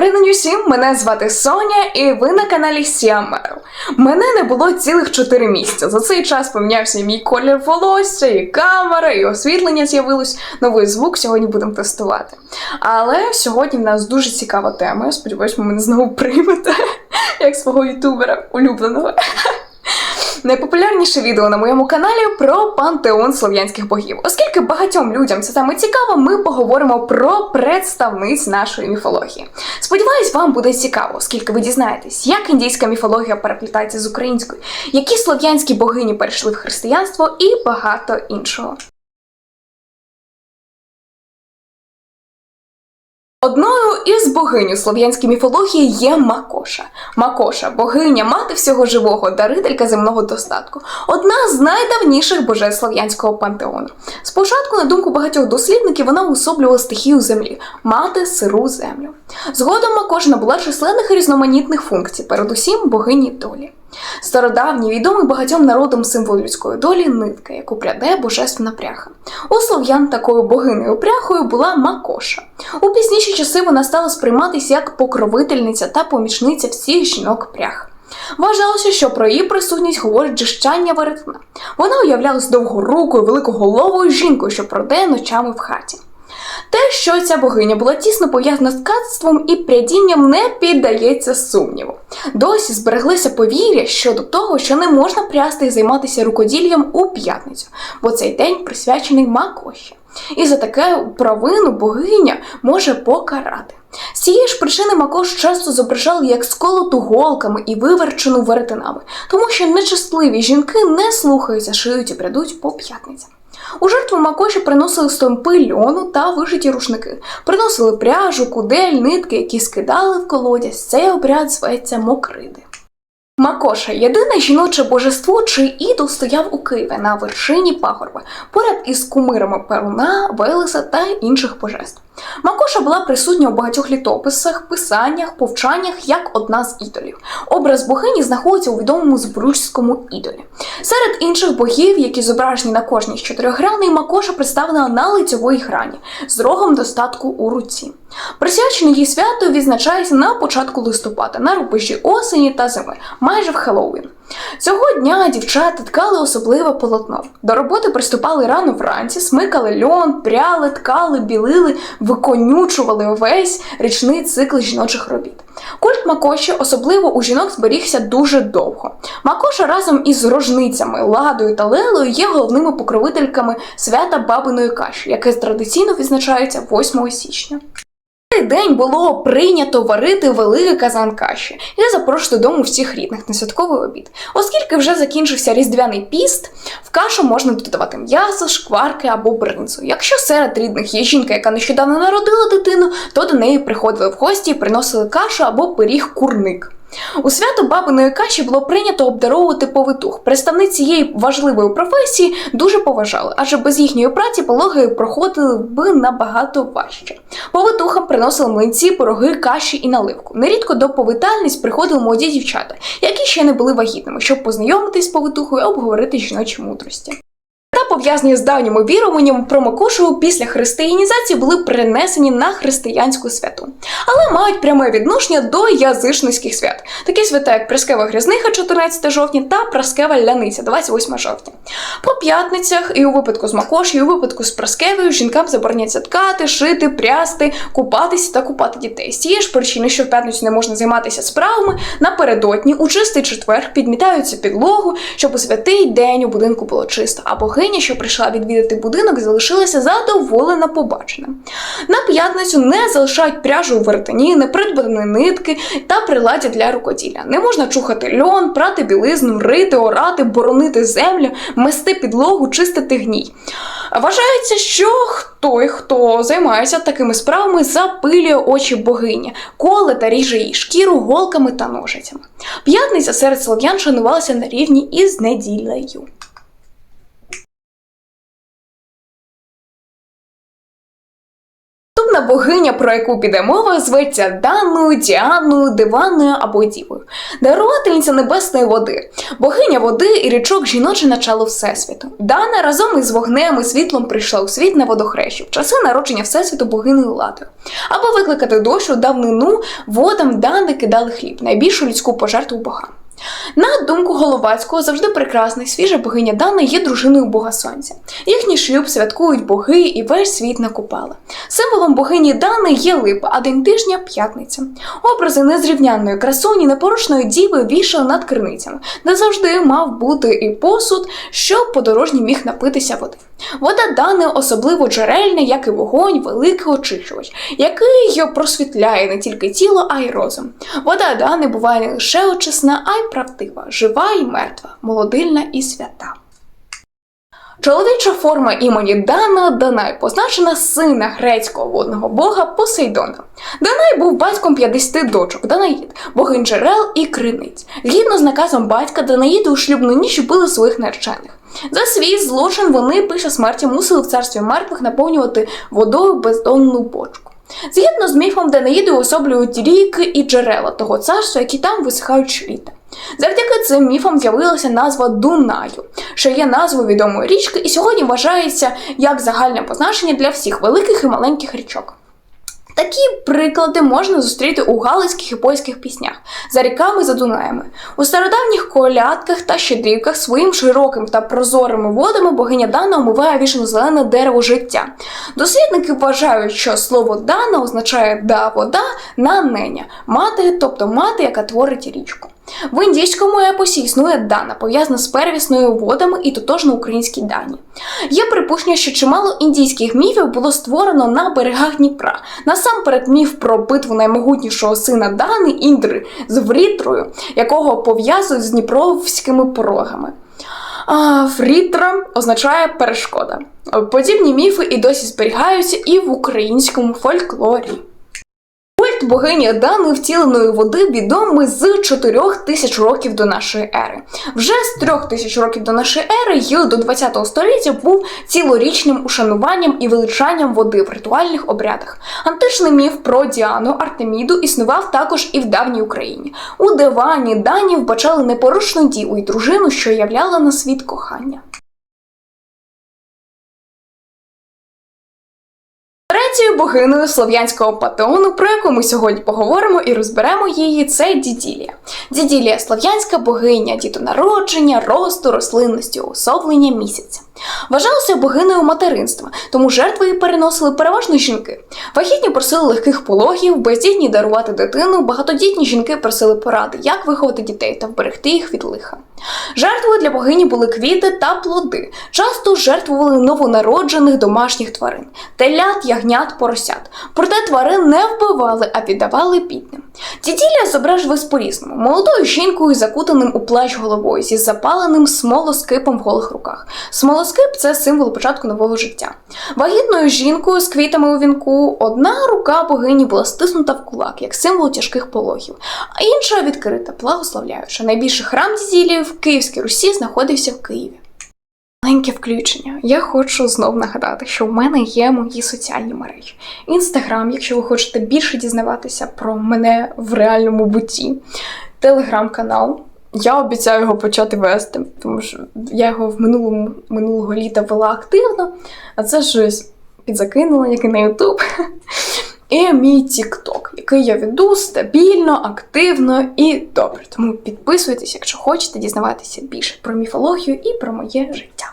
Привіт усім! Мене звати Соня, і ви на каналі Сіамеру. Мене не було цілих 4 місяці. За цей час помінявся мій колір волосся, і камера, і освітлення з'явилось. Новий звук сьогодні будемо тестувати. Але сьогодні в нас дуже цікава тема. Я сподіваюся, ви мене знову приймете як свого ютубера улюбленого. Найпопулярніше відео на моєму каналі про пантеон слов'янських богів. Оскільки багатьом людям це саме цікаво, ми поговоримо про представниць нашої міфології. Сподіваюсь, вам буде цікаво, оскільки ви дізнаєтесь, як індійська міфологія переплітається з українською, які слов'янські богині перейшли в християнство і багато іншого. Одною із богинь у слов'янській міфології є Макоша. Макоша богиня, мати всього живого, дарителька земного достатку, одна з найдавніших божеств слов'янського пантеону. Спочатку, на думку багатьох дослідників, вона уособлювала стихію землі, мати сиру землю. Згодом Макоша набула численних і різноманітних функцій, передусім богині долі. Стародавній відомий багатьом народам символ людської долі нитка, яку пряде божественна пряха. У слов'ян такою богинею пряхою була Макоша. У пізніші часи вона стала сприйматися як покровительниця та помічниця всіх жінок прях. Вважалося, що про її присутність говорить джищання веретна. Вона уявлялась довгорукою, великоголовою жінкою, що продає ночами в хаті. Те, що ця богиня була тісно пов'язана з ткацтвом і прядінням, не піддається сумніву. Досі збереглися повір'я щодо того, що не можна прясти і займатися рукоділлям у п'ятницю, бо цей день присвячений Макоші. І за таке провину богиня може покарати. З цієї ж причини Макош часто зображали як сколоту голками і виверчену веретенами, тому що нечестливі жінки не слухаються, шиють і прядуть по п'ятницям. У жертву Макоші приносили стомпи льону та вишиті рушники, приносили пряжу, кудель, нитки, які скидали в колодязь. Цей обряд зветься мокриди. Макоша єдине жіноче божество, чий ідол стояв у Києві на вершині пагорба, поряд із кумирами Перуна, Велеса та інших божеств. Макоша була присутня у багатьох літописах, писаннях, повчаннях як одна з ідолів. Образ богині знаходиться у відомому збручському ідолі. Серед інших богів, які зображені на кожній з чотирьох граней, Макоша представлена на лицьовій грані з рогом достатку у руці. Присвячене її свято відзначається на початку листопада, на рубежі осені та зими, майже в Хеллоуін. Цього дня дівчата ткали особливе полотно. До роботи приступали рано вранці, смикали льон, пряли, ткали, білили, виконючували увесь річний цикл жіночих робіт. Культ Макоші, особливо у жінок, зберігся дуже довго. Макоша разом із рожницями, ладою та лелею є головними покровительками свята бабиної каші, яке традиційно відзначається 8 січня. Цей день було прийнято варити великий казан каші і запрошувати додому всіх рідних на святковий обід. Оскільки вже закінчився різдвяний піст, в кашу можна додавати м'ясо, шкварки або бринзу. Якщо серед рідних є жінка, яка нещодавно народила дитину, то до неї приходили в гості і приносили кашу або пиріг курник. У свято бабиної каші було прийнято обдаровувати повитух. Представниці цієї важливої професії дуже поважали, адже без їхньої праці пологи проходили би набагато важче. Повитухам приносили млинці, пироги, каші і наливку. Нерідко до повитальниць приходили молоді дівчата, які ще не були вагітними, щоб познайомитись з повитухою обговорити жіночі мудрості. Пов'язані з віруваннями про Макошу після християнізації були перенесені на християнську святу, але мають пряме відношення до язичницьких свят, такі свята, як Праскева Грязниха 14 жовтня та Праскева Ляниця 28 жовтня. По п'ятницях і у випадку з Макоші, і у випадку з Праскевою жінкам забороняється ткати, шити, прясти, купатися та купати дітей. З цієї ж причини, що в п'ятницю не можна займатися справами, напередодні у чистий четвер підмітаються підлогу, щоб у святий день у будинку було чисто, а богиня, що прийшла відвідати будинок, залишилася задоволена побаченим. На п'ятницю не залишають пряжу у вертині, не придбані нитки та приладдя для рукоділля. Не можна чухати льон, прати білизну, рити, орати, боронити землю, мести підлогу, чистити гній. Вважається, що той, хто займається такими справами, запилює очі богині, коле та ріже її шкіру голками та ножицями. П'ятниця серед слов'ян шанувалася на рівні із неділею. Наступна богиня про яку піде мова, зветься Даною, Діаною, Диваною або Дівою, дарувательниця небесної води, богиня води і річок жіноче начало Всесвіту. Дана разом із вогнем і світлом прийшла у світ на водохрещі в часи народження Всесвіту богиною Ладою. Аби викликати дощу давнину, водам Дани кидали хліб, найбільшу людську пожертву богам. На думку Головацького, завжди прекрасна і свіжа богиня Дана є дружиною Бога Сонця. Їхній шлюб святкують боги і весь світ накупала. Символом богині Дани є липа, а день тижня п'ятниця. Образи незрівнянної красуні, непорушної діви вішали над криницями, де завжди мав бути і посуд, щоб подорожній міг напитися води. Вода Дани особливо джерельна, як і вогонь, великий очищувач, який просвітляє не тільки тіло, а й розум. Вода Дани буває не лише очисна, а й правдива, жива і мертва, молодильна і свята. Чоловіча форма імені Дана Данай позначена сина грецького водного бога Посейдона. Данай був батьком 50 дочок Данаїд, богинь джерел і криниць. Згідно з наказом батька, Данаїди у шлюбну ніч били своїх наречених. За свій злочин вони після смерті мусили в царстві мертвих наповнювати водою бездонну бочку. Згідно з міфом, Данаїди особлюють ріки і джерела того царства, які там висихають щоліта. Завдяки цим міфам з'явилася назва Дунаю, що є назвою відомої річки, і сьогодні вважається як загальне позначення для всіх великих і маленьких річок. Такі приклади можна зустріти у галицьких і польських піснях за ріками за Дунаями. У стародавніх колядках та щедрівках своїм широким та прозорими водами богиня Дана омиває вішено-зелене дерево життя. Дослідники вважають, що слово Дана означає да вода на неня, мати, тобто мати, яка творить річку. В індійському епосі існує Дана, пов'язана з первісною водами і тотожно українській Дані. Є припущення, що чимало індійських міфів було створено на берегах Дніпра. Насамперед міф про битву наймогутнішого сина Дани Індри з Врітрою, якого пов'язують з дніпровськими порогами. А, Фрітра означає перешкода. Подібні міфи і досі зберігаються і в українському фольклорі. Культ богині Дани втіленої води відомий з 4 тисяч років до нашої ери. Вже з 3 тисяч років до нашої ери і до 20 століття був цілорічним ушануванням і величанням води в ритуальних обрядах. Античний міф про Діану Артеміду існував також і в давній Україні. У дивані дані вбачали непорушну діву і дружину, що являла на світ кохання. Богиною слов'янського патеону, про яку ми сьогодні поговоримо і розберемо її, це Діділія. Діділія слов'янська богиня дітонародження, росту, рослинності, особлення місяця. Вважалася богинею материнства, тому жертви переносили переважно жінки. Вагітні просили легких пологів, бездітні дарувати дитину, багатодітні жінки просили поради, як виховати дітей та вберегти їх від лиха. Жертвою для богині були квіти та плоди. Часто жертвували новонароджених домашніх тварин телят, ягнят, поросят. Проте тварин не вбивали, а віддавали бідним. Діділля зображувалась по-різному, молодою жінкою, закутаним у плащ головою, зі запаленим смолоскипом в голих руках. Смолоскип це символ початку нового життя. Вагітною жінкою з квітами у вінку одна рука богині була стиснута в кулак, як символ тяжких пологів, а інша відкрита, благословляюча. Найбільший храм Діділії в Київській Русі знаходився в Києві. Маленьке включення. Я хочу знов нагадати, що в мене є мої соціальні мережі. Інстаграм, якщо ви хочете більше дізнаватися про мене в реальному буті, телеграм-канал. Я обіцяю його почати вести, тому що я його в минулому минулого літа вела активно, а це щось підзакинула, як і на Ютуб. І мій TikTok, який я веду стабільно, активно і добре. Тому підписуйтесь, якщо хочете дізнаватися більше про міфологію і про моє життя.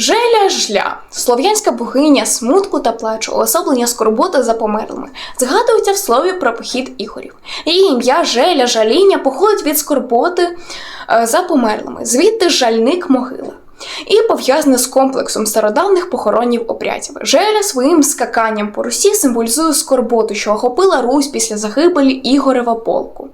Желя жля слов'янська богиня смутку та плачу, уособлення скорботи за померлими, згадується в слові про похід ігорів. Її ім'я Желя жаління походить від скорботи е, за померлими, звідти жальник могила. І пов'язане з комплексом стародавних похоронів обрядів. Желя своїм скаканням по Русі символізує скорботу, що охопила Русь після загибелі Ігорева полку.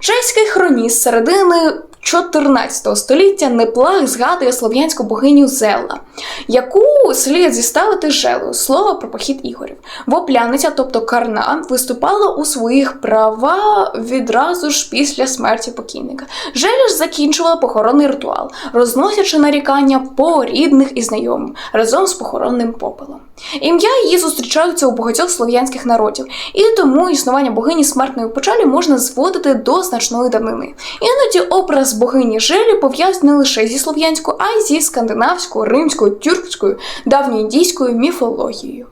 Чеський хроніст середини 14 століття Неплах згадує слов'янську богиню Зелла, яку слід зіставити Желою, слово про похід ігорів. Вопляниця, тобто Карна, виступала у своїх права відразу ж після смерті покійника. Желя ж закінчувала похоронний ритуал, розносячи нарікання по рідних і знайомим разом з похоронним попелом. Ім'я її зустрічаються у багатьох слов'янських народів, і тому існування богині смертної печалі можна зводити до значної давнини. Іноді образ богині Желі пов'язаний не лише зі слов'янською, а й зі скандинавською, римською, тюркською, давньоіндійською міфологією.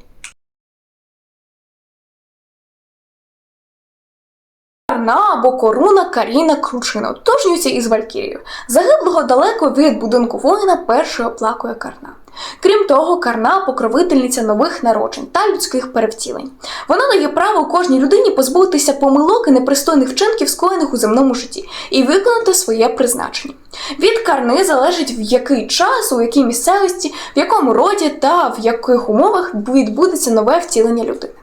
Карна або коруна Каріна Кручина ототожнюється із Валькірією. Загиблого далеко від будинку воїна першою оплакує Карна. Крім того, Карна покровительниця нових народжень та людських перевтілень. Вона дає право кожній людині позбутися помилок і непристойних вчинків, скоєних у земному житті, і виконати своє призначення. Від карни залежить в який час, у якій місцевості, в якому роді та в яких умовах відбудеться нове втілення людини.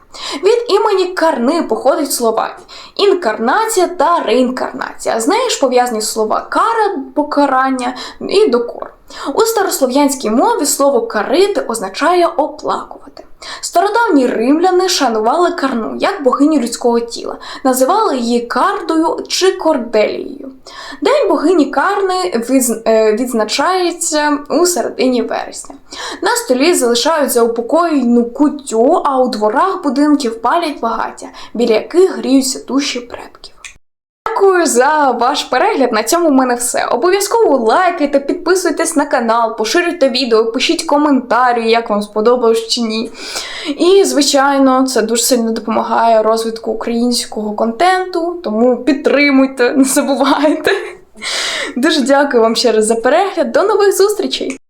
Від імені Карни походять слова інкарнація та реінкарнація. З нею ж пов'язані слова кара покарання і докор. У старослов'янській мові слово карити означає оплакувати. Стародавні римляни шанували карну як богиню людського тіла, називали її кардою чи корделією. День богині Карни е, відзначається у середині вересня. На столі залишають заупокоєну куттю, а у дворах будинків палять багаття, біля яких гріються душі предків. Дякую за ваш перегляд. На цьому в мене все. Обов'язково лайкайте, підписуйтесь на канал, поширюйте відео, пишіть коментарі, як вам сподобалось чи ні. І, звичайно, це дуже сильно допомагає розвитку українського контенту, тому підтримуйте, не забувайте. Дуже дякую вам ще раз за перегляд. До нових зустрічей!